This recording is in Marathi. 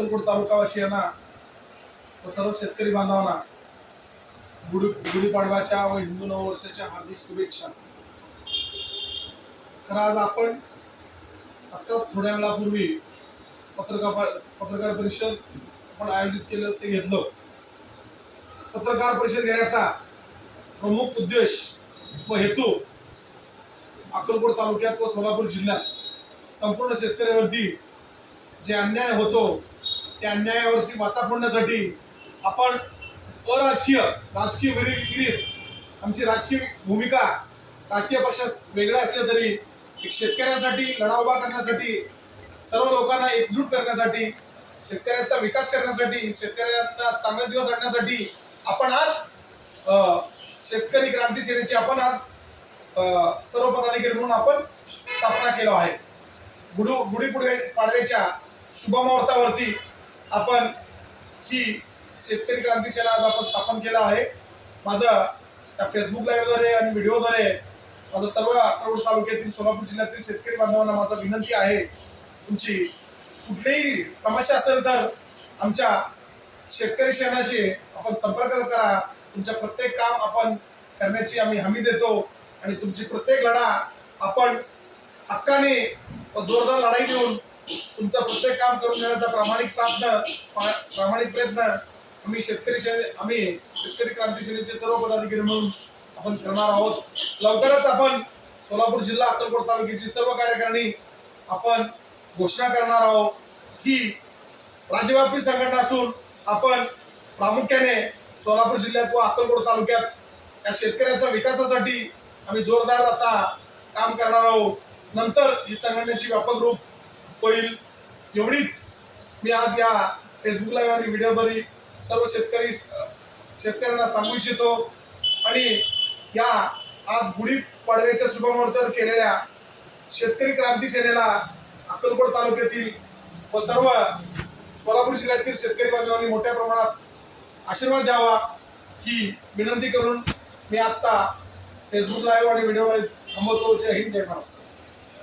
अक्कलकोट तालुकावासियांना व सर्व शेतकरी बांधवांना गुढी गुढीपाडव्याच्या व हिंदू नववर्षाच्या हार्दिक शुभेच्छा. खरं आज आपण आजचा थोड्या वेळापूर्वी पत्रकार पत्रकार परिषद आपण आयोजित केलं ते घेतलं. पत्रकार परिषद घेण्याचा प्रमुख उद्देश व हेतू अक्कलकोट तालुक्यात व सोलापूर जिल्ह्यात संपूर्ण शेतकऱ्यावरती जे अन्याय होतो त्या अन्यायावरती वाचा फोडण्यासाठी आपण अराजकीय राजकीय विरीत आमची राजकीय भूमिका राजकीय पक्षात वेगळ्या असल्या तरी एक शेतकऱ्यांसाठी लढा उभा करण्यासाठी सर्व लोकांना एकजूट करण्यासाठी शेतकऱ्यांचा विकास करण्यासाठी शेतकऱ्यांना चांगले दिवस आणण्यासाठी आपण आज शेतकरी क्रांती सेनेची आपण आज सर्व पदाधिकारी म्हणून आपण स्थापना केलो आहे. गुडू गुढीपुढे पाडव्याच्या शुभमुहूर्तावरती आपण ही शेतकरी क्रांती सेना आज आपण स्थापन केलं आहे. माझं त्या फेसबुक लाईव्हद्वारे आणि व्हिडिओद्वारे माझं सर्व अक्रोड तालुक्यातील सोलापूर जिल्ह्यातील शेतकरी बांधवांना माझा विनंती आहे. तुमची कुठलीही समस्या असेल तर आमच्या शेतकरी सेनाशी आपण संपर्क करा. तुमच्या प्रत्येक काम आपण करण्याची आम्ही हमी देतो आणि तुमची प्रत्येक लढा आपण हक्काने व जोरदार लढाई देऊन तुमचं प्रत्येक काम करून देण्याचा प्रामाणिक प्रयत्न प्रामाणिक प्रयत्न आम्ही शेतकरी सेने आम्ही शेतकरी क्रांती सेनेचे सर्व पदाधिकारी म्हणून आपण करणार आहोत. लवकरच आपण सोलापूर जिल्हा अक्कलकोट तालुक्याची सर्व कार्यकारिणी आपण घोषणा करणार आहोत. ही राज्यव्यापी संघटना असून आपण प्रामुख्याने सोलापूर जिल्ह्यात व अक्कलकोट तालुक्यात या शेतकऱ्याच्या विकासासाठी आम्ही जोरदार आता काम करणार आहोत. नंतर ही संघटनेची व्यापक रूप होईल. एवढीच मी आज या फेसबुक लाईव्ह आणि व्हिडिओद्वारे सर्व शेतकरी शेतकऱ्यांना सांगू इच्छितो. आणि या आज गुढी पाडव्याच्या शुभमुहूर्तावर केलेल्या शेतकरी क्रांती सेनेला अक्कलकोट तालुक्यातील व सर्व सोलापूर जिल्ह्यातील शेतकरी बांधवांनी मोठ्या प्रमाणात आशीर्वाद द्यावा ही विनंती करून मी आजचा फेसबुक लाईव्ह आणि व्हिडिओ लाईव्ह थांबवतो. जय हिंद जय महाराष्ट्र.